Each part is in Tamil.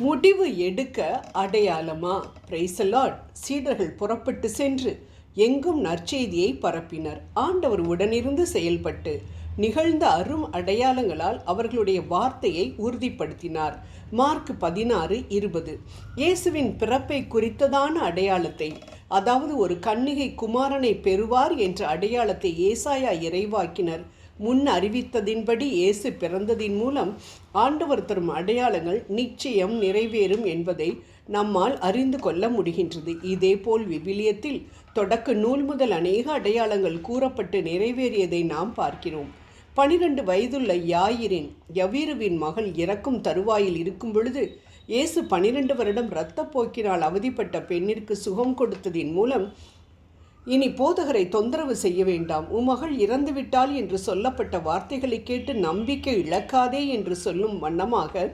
முடிவு எடுக்க அடையாளமா? பிரைசலாட் சீடர்கள் புறப்பட்டு சென்று எங்கும் நற்செய்தியை பரப்பினர். ஆண்டவர் உடனிருந்து செயல்பட்டு நிகழ்ந்த அரும் அடையாளங்களால் அவர்களுடைய வார்த்தையை உறுதிப்படுத்தினார். மார்க் பதினாறு இருபது. இயேசுவின் பிறப்பை குறித்ததான அடையாளத்தை அதாவது ஒரு கன்னிகை குமாரனை பெறுவார் என்ற அடையாளத்தை ஏசாயா இறைவாக்கினர் முன் அறிவித்ததின்படி இயேசு பிறந்ததின் மூலம் ஆண்டவர் தரும் அடையாளங்கள் நிச்சயம் நிறைவேறும் என்பதை நம்மால் அறிந்து கொள்ள முடிகின்றது. இதேபோல் விவிலியத்தில் தொடக்க நூல் முதல் அநேக அடையாளங்கள் கூறப்பட்டு நிறைவேறியதை நாம் பார்க்கிறோம். பனிரெண்டு வயதுள்ள யாயிரின் யவீருவின் மகள் இறக்கும் தருவாயில் இருக்கும் பொழுது இயேசு பனிரெண்டு வருடம் இரத்தப்போக்கினால் அவதிப்பட்ட பெண்ணிற்கு சுகம் கொடுத்ததின் மூலம் இனி போதகரை தொந்தரவு செய்ய வேண்டாம். உமகள் மகள் இறந்துவிட்டாள் என்று சொல்லப்பட்ட வார்த்தைகளை கேட்டு நம்பிக்கை இழக்காதே என்று சொல்லும் வண்ணமாக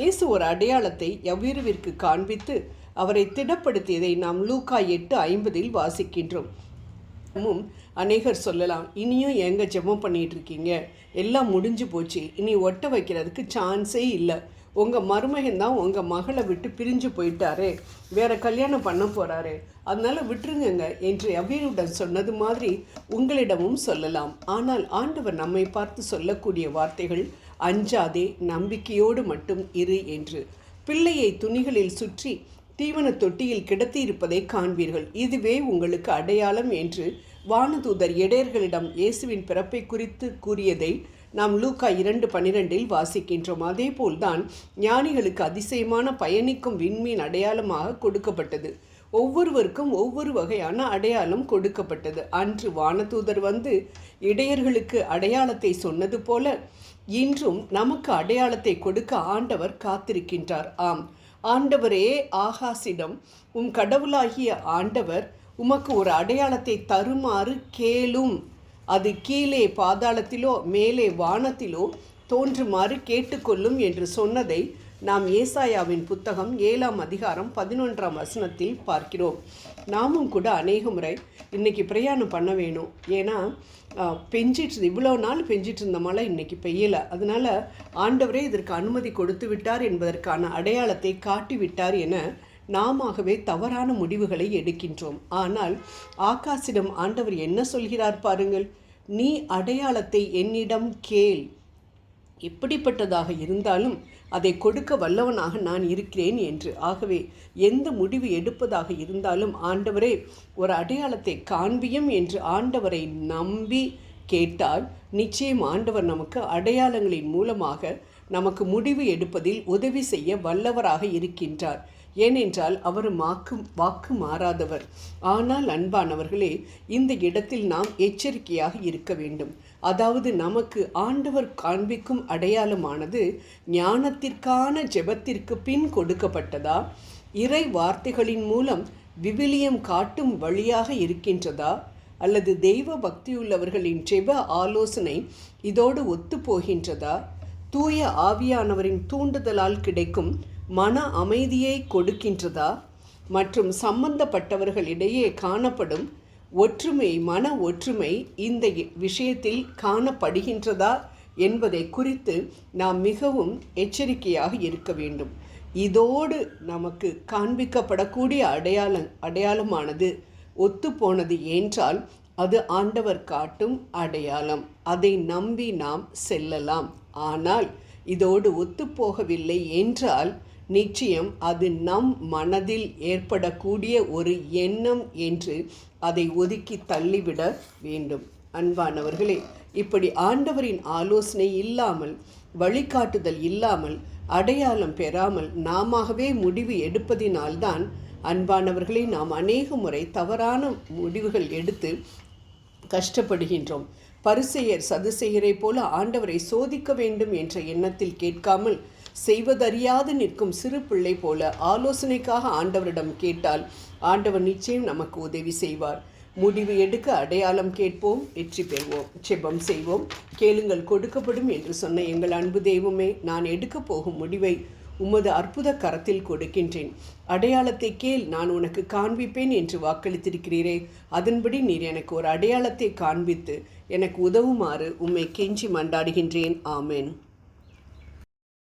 இயேசு ஒரு அடையாளத்தை எவ்விருவிற்கு காண்பித்து அவரை திடப்படுத்தியதை நாம் லூக்கா எட்டு ஐம்பதில் வாசிக்கின்றோம். அநேகர் சொல்லலாம் இனியும் எங்கே ஜெபம் பண்ணிகிட்டு இருக்கீங்க? எல்லாம் முடிஞ்சு போச்சு. இனி ஒட்ட வைக்கிறதுக்கு சான்ஸே இல்லை. உங்கள் மருமகன் தான் உங்கள் மகளை விட்டு பிரிஞ்சு போயிட்டாரே. வேற கல்யாணம் பண்ண போகிறாரு அதனால விட்டுருங்கங்க என்று அவ்வீருடன் சொன்னது மாதிரி உங்களிடமும் சொல்லலாம். ஆனால் ஆண்டவர் நம்மை பார்த்து சொல்லக்கூடிய வார்த்தைகள் அஞ்சாதே நம்பிக்கையோடு மட்டும் இரு என்று. பிள்ளையை துணிகளில் சுற்றி தீவன தொட்டியில் கிடத்தியிருப்பதை காண்பீர்கள். இதுவே உங்களுக்கு அடையாளம் என்று வானதூதர் எடையர்களிடம் இயேசுவின் பிறப்பை குறித்து கூறியதை நாம் லூக்கா இரண்டு பனிரெண்டில் வாசிக்கின்றோம். அதே போல்தான் ஞானிகளுக்கு அதிசயமான பயணிக்கும் விண்மீன் அடையாளமாக கொடுக்கப்பட்டது. ஒவ்வொருவருக்கும் ஒவ்வொரு வகையான அடையாளம் கொடுக்கப்பட்டது. அன்று வானதூதர் வந்து இடையர்களுக்கு அடையாளத்தை சொன்னது போல இன்றும் நமக்கு அடையாளத்தை கொடுக்க ஆண்டவர் காத்திருக்கின்றார். ஆம் ஆண்டவரே ஆகாசிடம் உம் கடவுளாகிய ஆண்டவர் உமக்கு ஒரு அடையாளத்தை தருமாறு கேளும். அது கீழே பாதாளத்திலோ மேலே வானத்திலோ தோன்றுமாறு கேட்டுக்கொள்ளும் என்று சொன்னதை நாம் ஏசாயாவின் புத்தகம் ஏழாம் அதிகாரம் பதினொன்றாம் வசனத்தில் பார்க்கிறோம். நாமும் கூட அநேக முறை இன்றைக்கி பிரயாணம் பண்ண வேணும். ஏன்னா பெஞ்சிட்டு இவ்வளோ நாள் பெஞ்சிட்டு இருந்த மழை இன்றைக்கி பெய்யலை. அதனால் ஆண்டவரே இதற்கு அனுமதி கொடுத்து விட்டார் என்பதற்கான அடையாளத்தை காட்டி விட்டார் என நாமவே தவறான முடிவுகளை எடுக்கின்றோம். ஆனால் ஆகாசிடம் ஆண்டவர் என்ன சொல்கிறார் பாருங்கள். நீ அடையாளத்தை என்னிடம் கேள். எப்படிப்பட்டதாக இருந்தாலும் அதை கொடுக்க வல்லவனாக நான் இருக்கிறேன் என்று. ஆகவே எந்த முடிவு எடுப்பதாக இருந்தாலும் ஆண்டவரே ஒரு அடையாளத்தை காண்பியும் என்று ஆண்டவரை நம்பி கேட்டால் நிச்சயம் ஆண்டவர் நமக்கு அடையாளங்களின் மூலமாக நமக்கு முடிவு எடுப்பதில் உதவி செய்ய வல்லவராக இருக்கின்றார். ஏனென்றால் அவர் மாக்கு வாக்கு மாறாதவர். ஆனால் அன்பானவர்களே இந்த இடத்தில் நாம் எச்சரிக்கையாக இருக்க வேண்டும். அதாவது நமக்கு ஆண்டவர் காண்பிக்கும் அடையாளமானது ஞானத்திற்கான ஜெபத்திற்கு பின் கொடுக்கப்பட்டதா? இறை வார்த்தைகளின் மூலம் விவிலியம் காட்டும் வழியாக இருக்கின்றதா? அல்லது தெய்வ பக்தியுள்ளவர்களின் ஜெப ஆலோசனை இதோடு ஒத்து போகின்றதா? தூய ஆவியானவரின் தூண்டுதலால் கிடைக்கும் மன அமைதியை கொடுக்கின்றதா? மற்றும் சம்பந்தப்பட்டவர்களிடையே காணப்படும் ஒற்றுமை மன ஒற்றுமை இந்த விஷயத்தில் காணப்படுகின்றதா என்பதை குறித்து நாம் மிகவும் எச்சரிக்கையாக இருக்க வேண்டும். இதோடு நமக்கு காண்பிக்கப்படக்கூடிய அடையாளம் அடையாளமானது ஒத்துப்போனது என்றால் அது ஆண்டவர் காட்டும் அடையாளம். அதை நம்பி நாம் செல்லலாம். ஆனால் இதோடு ஒத்துப்போகவில்லை என்றால் நிச்சயம் அது நம் மனதில் ஏற்படக்கூடிய ஒரு எண்ணம் என்று அதை ஒதுக்கி தள்ளிவிட வேண்டும். அன்பானவர்களே இப்படி ஆண்டவரின் ஆலோசனை இல்லாமல் வழிகாட்டுதல் இல்லாமல் அடையாளம் பெறாமல் நாமவே முடிவு எடுப்பதினால்தான் அன்பானவர்களை நாம் அநேக முறை தவறான முடிவுகள் எடுத்து கஷ்டப்படுகின்றோம். பரிசெயர் சதுசெயரை போல ஆண்டவரை சோதிக்க வேண்டும் என்ற எண்ணத்தில் கேட்காமல் செய்வதறியாது நிற்கும் சிறு பிள்ளை போல ஆலோசனைக்காக ஆண்டவரிடம் கேட்டால் ஆண்டவர் நிச்சயம் நமக்கு உதவி செய்வார். முடிவு எடுக்க அடையாளம் கேட்போம் வெற்றி பெறுவோம் செபம் செய்வோம் கேளுங்கள் கொடுக்கப்படும் என்று சொன்ன எங்கள் அன்பு தெய்வமே நான் எடுக்கப் போகும் முடிவை உமது அற்புத கரத்தில் கொடுக்கின்றேன். அடையாளத்தை கேள் நான் உனக்கு காண்பிப்பேன் என்று வாக்களித்திருக்கிறீரே. அதன்படி நீர் எனக்கு ஒரு அடையாளத்தை காண்பித்து எனக்கு உதவுமாறு உம்மை கெஞ்சி மண்டாடுகின்றேன் ஆமேன்.